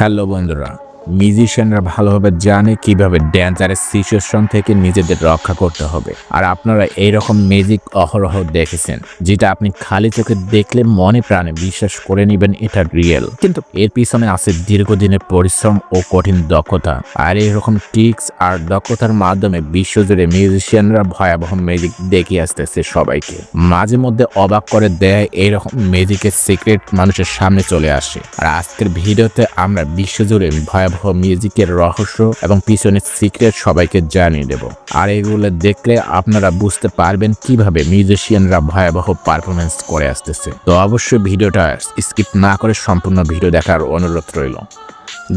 Hello বন্ধুরা মিউজিশিয়ানরা ভালোভাবে জানে কীভাবে ড্যান্সারের সিচুয়েশন থেকে নিজেদের রক্ষা করতে হবে। আর আপনারা এইরকম মিউজিক অহরহ দেখেছেন, যেটা আপনি খালি চোখে দেখলে মনে প্রাণে বিশ্বাস করে নেবেন এটা রিয়েল কিন্তু এর পিছনে আছে দীর্ঘদিনের পরিশ্রম ও কঠিন দক্ষতা। আর এরকম টিক্স আর দক্ষতার মাধ্যমে বিশ্বজুড়ে মিউজিশিয়ানরা ভয়াবহ মিউজিক দেখিয়ে আসতেছে সবাইকে। মাঝে মধ্যে অবাক করে দেয় এইরকম মিউজিকের সিক্রেট মানুষের সামনে চলে আসে। আর আজকের ভিডিওতে আমরা বিশ্বজুড়ে ভয়াবহ মিউজিকের রহস্য এবং পিছনের সিক্রেট সবাইকে জানিয়ে দেব। আর এগুলো দেখলে আপনারা বুঝতে পারবেন কীভাবে মিউজিশিয়ানরা ভয়াবহ পারফরমেন্স করে আসতেছে। তো অবশ্যই ভিডিওটা স্কিপ না করে সম্পূর্ণ ভিডিও দেখার অনুরোধ রইল।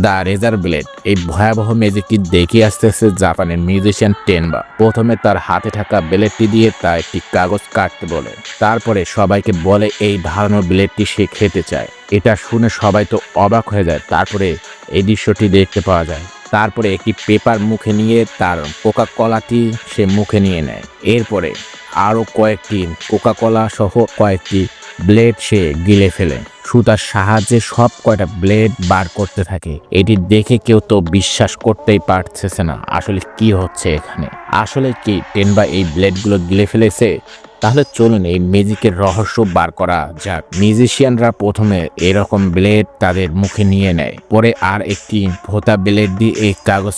দ্য রেজার ব্লেড, এই ভয়াবহ ম্যাজিকটি দেখে আসতেছে জাপানের মিউজিশিয়ান টেনবা প্রথমে তার হাতে থাকা ব্লেডটি দিয়ে তা একটি কাগজ কাটতে বলে। তারপরে সবাইকে বলে এই ধারানো ব্লেডটি সে খেতে চায়। এটা শুনে সবাই তো অবাক হয়ে যায়। তারপরে এই দৃশ্যটি দেখতে পাওয়া যায়। তারপরে একটি পেপার মুখে নিয়ে তার কোকা কলাটি সে মুখে নিয়ে নেয়। এরপরে আরও কয়েকটি কোকা কলা সহ কয়েকটি ব্লেড সে গিলে ফেলে। সুতার সাহায্যে সব কয়টা ব্লেড বার করতে থাকে, এটি দেখে কেউ তো বিশ্বাস করতেই পারতেছে না আসলে কি হচ্ছে এখানে। আসলে কি টেনবা এই ব্লেডগুলো গিলে ফেলেছে? তাহলে চলুন এই ম্যাজিকের রহস্য বার করা যাক। মিউজিশিয়ানরা প্রথমে এরকম ব্লেড তাদের মুখে নিয়ে নেয়। পরে আর একটি ভোতা ব্লেড দিয়ে এই কাগজ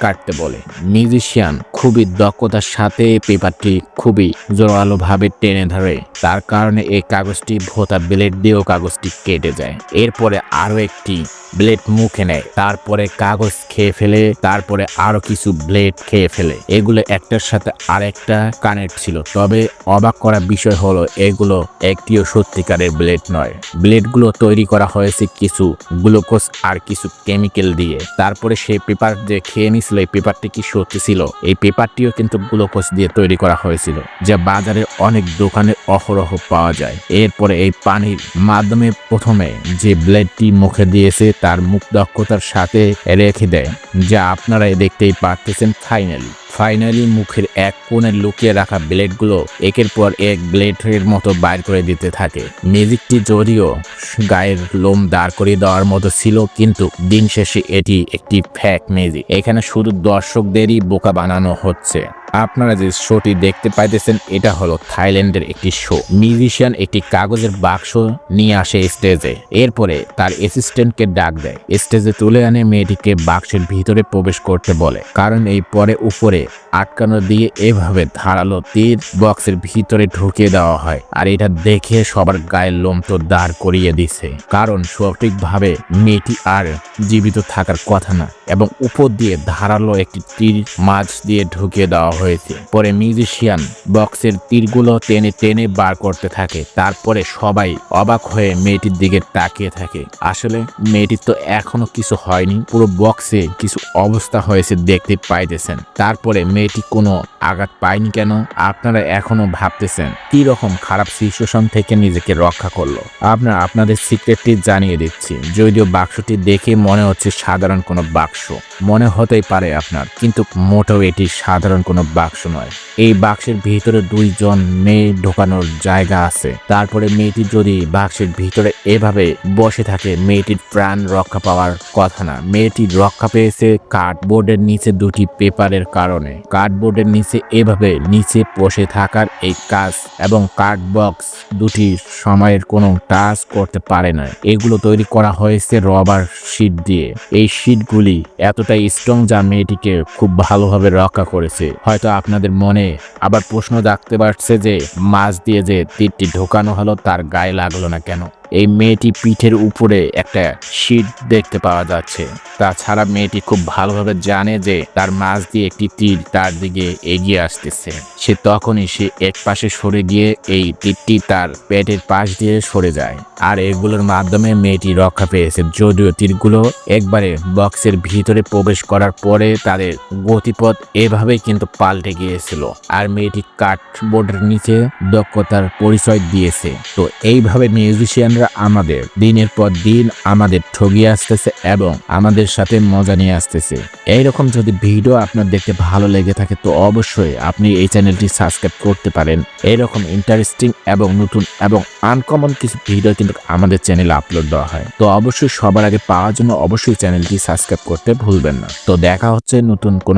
কাটতে বলে। মিউজিশিয়ান খুবই দক্ষতার সাথে পেপারটি খুবই জোরালোভাবে টেনে ধরে। তার কারণে এই কাগজটি ভোতা ব্লেড দিয়েও কাগজটি কেটে যায়। এরপরে আরও একটি ব্লেড মুখে নেয়। তারপরে কাগজ খেয়ে ফেলে, তারপরে আরও কিছু ব্লেড খেয়ে ফেলে। এগুলো একটার সাথে আরেকটা কানেক্ট ছিল। তবে অবাক করা বিষয় হলো, এগুলো একটিও সত্যিকারের ব্লেড নয়। ব্লেডগুলো তৈরি করা হয়েছে কিছু গ্লুকোজ আর কিছু কেমিক্যাল দিয়ে। তারপরে সেই পেপার যে খেয়ে নিছিল এই পেপারটি কি সত্যি ছিল? এই পেপারটিও কিন্তু গ্লুকোজ দিয়ে তৈরি করা হয়েছিল, যা বাজারে অনেক দোকানে অহরহ পাওয়া যায়। এরপরে এই পানির মাধ্যমে প্রথমে যে ব্লেডটি মুখে দিয়েছে, তার মুখ দক্ষতার সাথে রেখে দেয়, যা আপনারা দেখতেই পারতেছেন ফাইনালি। ফাইনালি মুখের এক কোণে লুকিয়ে রাখা ব্লেডগুলো একের পর এক ব্লেডের মতো বাইর করে দিতে থাকে। মেজিকটি যদিও গায়ের লোম দাঁড় করিয়ে দেওয়ার মতো ছিল, কিন্তু দিন শেষে এটি একটি ফ্যাক মেজিক এখানে শুধু দর্শকদেরই বোকা বানানো হচ্ছে। আপনারা যে শোটি দেখতে পাইতেছেন, এটা হলো থাইল্যান্ডের একটি শো। মিউজিশিয়ান একটি কাগজের বাক্স নিয়ে আসে স্টেজে। এরপরে তার অ্যাসিস্ট্যান্টকে ডাক দেয়। স্টেজে তুলে আনে মেয়েটিকে বাক্সের ভিতরে প্রবেশ করতে বলে। কারণ এই পরে উপরে আটকানো দিয়ে এভাবে ধারালো তীর বক্সের ভিতরে ঢুকিয়ে দেওয়া হয়। আর এটা দেখে সবার গায়ের লোম তো দাঁড় করিয়ে দিছে। কারণ সঠিকভাবে মেয়েটি আর জীবিত থাকার কথা না। এবং উপর দিয়ে ধারালো একটি তীর মাছ দিয়ে ঢুকিয়ে দেওয়া হয়েছে। পরে মিউজিশিয়ান বক্সের তীরগুলো টেনে টেনে বার করতে থাকে। তারপরে সবাই অবাক হয়ে মেয়েটির দিকে তাকিয়ে থাকে। আসলে মেয়েটির তো এখনও কিছু হয়নি। পুরো বক্সে কিছু অবস্থা হয়েছে দেখতে পাইতেছেন। তারপরে মেয়েটি কোনো আঘাত পায়নি কেন? আপনারা এখনও ভাবতেছেন, কি রকম খারাপ সিচুয়েশন থেকে নিজেকে রক্ষা করল? আপনারা, আপনাদের সিক্রেটটি জানিয়ে দিচ্ছি। যদিও বাক্সটি দেখে মনে হচ্ছে সাধারণ কোনো বাক্স। মনে হতেই পারে আপনার, কিন্তু মোটেও এটি সাধারণ কোনো বাক্স নয়। এই বাক্সের ভিতরে দুইজন মেয়ে ঢোকানোর জায়গা আছে। তারপরে মেয়েটি যদি বাক্সের ভিতরে এভাবে বসে থাকে, মেয়েটির প্রাণ রক্ষা পাওয়ার কথা না। মেয়েটি রক্ষা পেয়েছে কার্ডবোর্ডের নিচে দুটি পেপারের কারণে। কার্ডবোর্ডের নিচে এভাবে নিচে বসে থাকার এই কাজ এবং কার্ড বক্স দুটি সময়ের কোনো টাচ করতে পারে না। এগুলো তৈরি করা হয়েছে রবার শিট দিয়ে। এই শিটগুলি এতটাই স্ট্রং যা মেয়েটিকে খুব ভালোভাবে রক্ষা করেছে। হয়তো আপনাদের মনে আবার প্রশ্ন জাগতে পারছে যে মাছ দিয়ে যে তীরটি ঢোকানো হলো, তার গায়ে লাগল না কেন? এই মেয়েটি পিঠের উপরে একটা শীট দেখতে পাওয়া যাচ্ছে। তাছাড়া মেয়েটি খুব ভালোভাবে জানে যে তার মাছ দিয়ে একটি তীর তার দিকে এগিয়ে আসতেছে। সে তখনই সে এক পাশে সরে গিয়ে এই তীরটি তার পেটের পাশ দিয়ে সরে যায়। আর এগুলোর মাধ্যমে মেয়েটি রক্ষা পেয়েছে। যদিও তীরগুলো একবারে বক্সের ভিতরে প্রবেশ করার পরে তাদের গতিপথ এভাবেই কিন্তু পাল্টে গিয়েছিল। আর মেয়েটি কাঠবোর্ডের নিচে দক্ষতার পরিচয় দিয়েছে। তো এইভাবে মিউজিশিয়ানরা যারা আমাদের, দিনের পর দিন আমাদের ঠগিয়ে আসতেছে এবং আমাদের সাথে মজা নিয়ে আসতেছে। এইরকম যদি ভিডিও আপনার দেখতে ভালো লেগে থাকে তো অবশ্যই আপনি এই চ্যানেলটি সাবস্ক্রাইব করতে পারেন। এইরকম ইন্টারেস্টিং এবং নতুন এবং আনকমন কিছু ভিডিও কিন্তু আমাদের চ্যানেলে আপলোড দেওয়া হয়। তো অবশ্যই সবার আগে পাওয়ার জন্য অবশ্যই চ্যানেলটি সাবস্ক্রাইব করতে ভুলবেন না। তো দেখা হচ্ছে নতুন কোনো